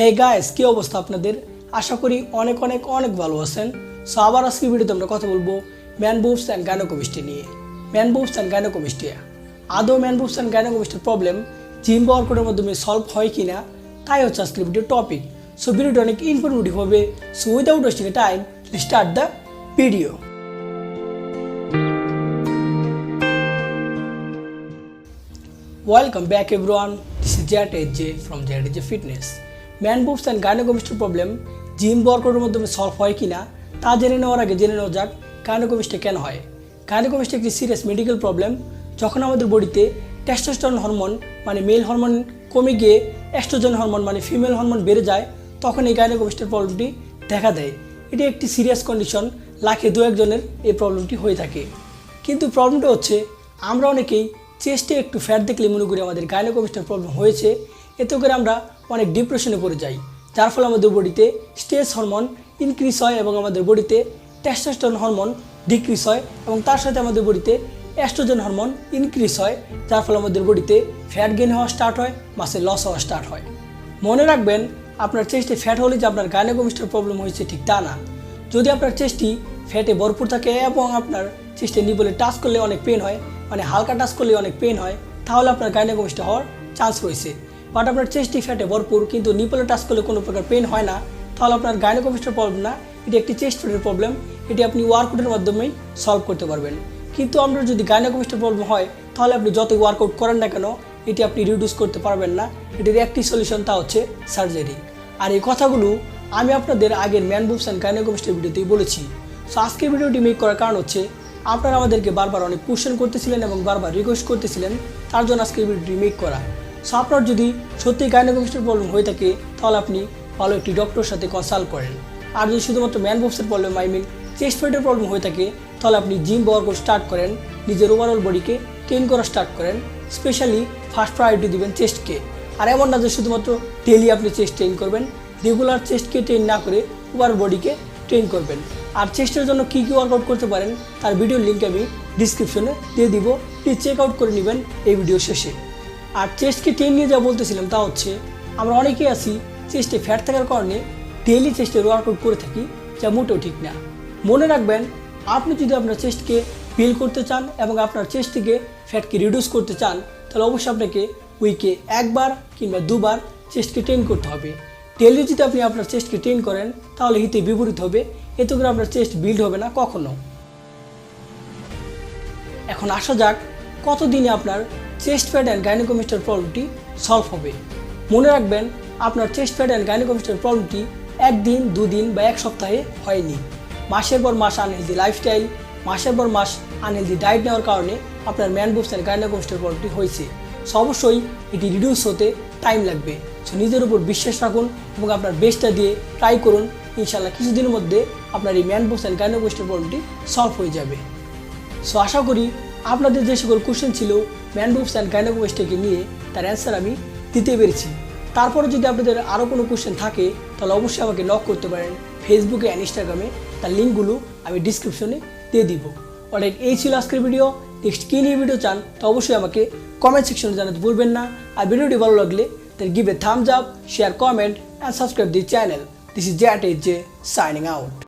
Hey guys কি অবস্থা আপনাদের? আশা করি অনেক অনেক অনেক ভালো আছেন। সো আবার আজকে ভিডিওতে আমরা কথা বলব ম্যান বুবস অ্যান্ড গাইনোকমিস্ট্রি নিয়ে। ম্যান বুবস অ্যান্ড গাইনোকমিস্ট্রিয়া আদৌ ম্যান বুবস অ্যান্ড গাইনোকমিস্ট্রির প্রবলেম জিম ওয়ার্কআউটের মাধ্যমে সলভ হয় কি না তাই হচ্ছে আজকের ভিডিও টপিক সো ভিডিওটা অনেক ইনফরমেটিভ হবে। So without wasting time start the video Welcome back, everyone. This is Jat J from Jat J Fitness. Man boobs and গাইনোকমিস্টের problem, gym ওয়ার্কআউটের মাধ্যমে সলভ হয় কি না তা জেনে নেওয়ার আগে জেনে নেওয়া যাক গাইনোকমিস্টে কেন হয়। গাইনোকমিস্ট একটি সিরিয়াস মেডিকেল প্রবলেম যখন আমাদের বডিতে টেস্টোস্টেরন হরমোন মানে মেল হরমোন কমে গিয়ে অ্যাস্ট্রোজেন হরমোন মানে ফিমেল হরমোন বেড়ে যায়, তখন এই গাইনোকমিস্টের প্রবলেমটি দেখা দেয়। এটি একটি সিরিয়াস কন্ডিশন লাখে দু একজনের এই প্রবলেমটি হয়ে থাকে। কিন্তু প্রবলেমটা হচ্ছে, আমরা অনেকেই চেস্টে একটু ফ্যাট দেখলে মনে করি আমাদের গাইনোকমিস্টের প্রবলেম হয়েছে এতে করে আমরা অনেক ডিপ্রেশনে পড়ে যাই। যার ফলে আমাদের বডিতে স্ট্রেস হরমোন ইনক্রিজ হয় এবং আমাদের বডিতে টেস্টোস্টেরন হরমোন ডিক্রিজ হয় এবং তার সাথে আমাদের বডিতে অ্যাস্ট্রোজেন হরমোন ইনক্রিজ হয়, যার ফলে আমাদের বডিতে ফ্যাট গেন হওয়া স্টার্ট হয় মাসে লস হওয়া স্টার্ট হয়। মনে রাখবেন, আপনার চেস্টে ফ্যাট হলে যে আপনার গাইনোকমিস্টের প্রবলেম হয়েছে ঠিক তা না। যদি আপনার চেস্টটি ফ্যাটে ভরপুর থাকে এবং আপনার চেস্টে নিবলে টাচ করলে অনেক পেন হয় মানে হালকা টাচ করলে অনেক পেন হয়, তাহলে আপনার গাইনোকমিস্ট হওয়ার চান্স রয়েছে। বাট আপনার চেস্টটি ফ্যাটে ভরপুর, কিন্তু নিপলে টাচ করলে কোনো প্রকার পেন হয় না। তাহলে আপনার গাইনোকমিস্টের প্রবলেম না। এটি একটি চেস্ট ফ্যাটের প্রবলেম এটি আপনি ওয়ার্কআউটের মাধ্যমেই সলভ করতে পারবেন। কিন্তু আপনার যদি গাইনোকমিস্টের প্রবলেম হয়, তাহলে আপনি যতই ওয়ার্কআউট করেন না কেন, এটি আপনি রিডিউস করতে পারবেন না। এটির একটি সলিউশন তা হচ্ছে সার্জারি আর এই কথাগুলো আমি আপনাদের আগের ম্যান বুবস অ্যান্ড গাইনোকমিস্টের ভিডিওতেই বলেছি। সো আজকের ভিডিওটি মেক করার কারণ হচ্ছে, আপনারা আমাদেরকে বারবার অনেক কোশ্চেন করতেছিলেন এবং বারবার রিকোয়েস্ট করতেছিলেন। তার জন্য আজকের ভিডিওটি মেক করা। সো আপনার যদি সত্যি গাইনোকমিস্টের প্রবলেম হয়ে থাকে, তাহলে আপনি ভালো একটি ডক্টরের সাথে কনসাল্ট করেন। আর যদি শুধুমাত্র ম্যান বুবসের প্রবলেম আই মিন চেস্ট ফেটের প্রবলেম হয়ে থাকে, তাহলে আপনি জিম ওয়ার্কআউট স্টার্ট করেন, নিজের ওভারঅল বডিকে ট্রেন করা স্টার্ট করেন স্পেশালি ফার্স্ট প্রায়োরিটি দিবেন চেস্টকে আর এমন না যে শুধুমাত্র ডেলি আপনি চেস্ট ট্রেন করবেন রেগুলার চেস্টকে ট্রেন না করে ওভার বডিকে ট্রেন করবেন। আর চেস্টের জন্য কী কী ওয়ার্কআউট করতে পারেন, তার ভিডিও লিঙ্ক আমি ডিসক্রিপশনে দিয়ে দিব। প্লিজ চেক আউট করে নেবেন এই ভিডিও শেষে। আর চেস্টকে ট্রেন নিয়ে যা বলতেছিলাম, তা হচ্ছে আমরা অনেকেই আছি চেস্টে ফ্যাট থাকার কারণে ডেইলি চেস্টে ওয়ার্কআউট করে থাকি, যা মোটেও ঠিক না। মনে রাখবেন, আপনি যদি আপনার চেস্টকে বিল করতে চান এবং আপনার চেস্ট থেকে ফ্যাটকে রিডিউস করতে চান, তাহলে অবশ্যই আপনাকে উইকে একবার কিংবা দুবার চেস্টকে ট্রেন করতে হবে। ডেলি যদি আপনি আপনার চেস্টকে ট্রেন করেন, তাহলে হিতে বিপরীত হবে। এতে করে আপনার চেস্ট বিল্ড হবে না কখনো। এখন আসা যাক কতদিনে আপনার চেস্ট ফ্যাট অ্যান্ড গাইনোকমিস্টার প্রবলেমটি সলভ হবে? মনে রাখবেন, আপনার চেস্ট ফ্যাট অ্যান্ড গাইনোকমিস্টার প্রবলেমটি একদিন, দুদিন বা এক সপ্তাহে হয়নি। মাসের পর মাস আনহেলদি লাইফস্টাইল, মাসের পর মাস আনহেলদি ডায়েট নেওয়ার কারণে আপনার ম্যান বুবস অ্যান্ড গাইনোকমিস্টার প্রবলেমটি হয়েছে। সো অবশ্যই এটি রিডিউস হতে টাইম লাগবে। সো নিজের উপর বিশ্বাস রাখুন এবং আপনার বেস্টটা দিয়ে ট্রাই করুন। ইনশাল্লাহ কিছুদিনের মধ্যে আপনার এই ম্যান বুবস অ্যান্ড গাইনোকমিস্টার প্রবলেমটি সলভ হয়ে যাবে। সো আশা করি আপনাদের যে সকল কোশ্চেন ছিল ম্যান বুবস অ্যান্ড গাইনোকমিস্টকে নিয়ে তার অ্যান্সার আমি দিতে পেরেছি। তারপরে যদি আপনাদের আরও কোনো কোশ্চেন থাকে তাহলে অবশ্যই আমাকে নক করতে পারেন ফেসবুকে অ্যান্ড ইনস্টাগ্রামে তার লিঙ্কগুলো আমি ডিসক্রিপশনে দিয়ে দিব। অনেক এই ছিল আজকের ভিডিও নেক্সট কী নিয়ে ভিডিও চান তো অবশ্যই আমাকে কমেন্ট সেকশনে জানাতে ভুলবেন না। আর ভিডিওটি ভালো লাগলে then give a thumbs up, share, comment, and subscribe the channel. This is AJ signing out.